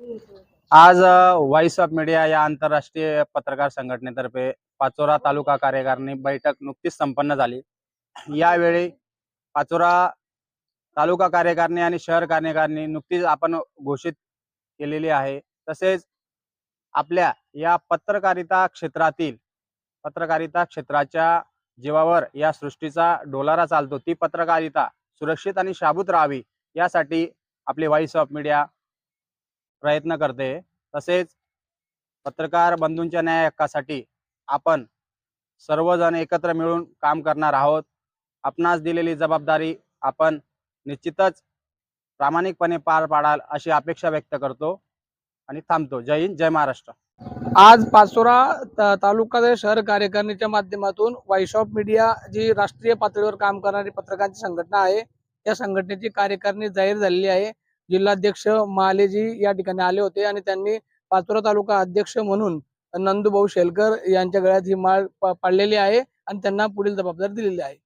आज voice of media या आंतरराष्ट्रीय पत्रकार संघटनेतर्फे पाचोरा तालुका कार्यकारिणी बैठक नुकतीच संपन्न झाली. यावेळी पाचोरा तालुका कार्यकारिणी आणि शहर कार्यकारिणी नुकतीच आपण घोषित केलेली आहे. तसेच आपल्या या पत्रकारिता क्षेत्रातील पत्रकारिता क्षेत्राच्या जीवावर या सृष्टीचा डोलारा चालतो. ती पत्रकारिता सुरक्षित आणि शाबूत राहावी यासाठी आपली व्हॉइस ऑफ मीडिया प्रयत्न करते. तसेच पत्रकार बंधूंच्या न्याय हक्कासाठी आपण सर्वजण एकत्र मिळून काम करणार आहोत. आपणास दिलेली जबाबदारी आपण निश्चितच प्रामाणिकपणे पार पाडाल अशी अपेक्षा व्यक्त करतो आणि थांबतो. जय हिंद जय महाराष्ट्र. आज पाचोरा तालुका शहर कार्यकारिणीच्या माध्यमातून व्हॉइस ऑफ मीडिया जी राष्ट्रीय पातळीवर काम करणारी पत्रकारांची संघटना आहे या संघटनेची कार्यकारिणी जाहीर झालेली आहे. जिल्हाध्यक्ष मालेजी या ठिकाणी आले होते आणि त्यांनी पाचोरा तालुका अध्यक्ष म्हणून नंदूभाऊ शेलकर यांच्या गळ्यात ही माळ पाडलेली आहे आणि त्यांना पुढील जबाबदारी दिलेली आहे.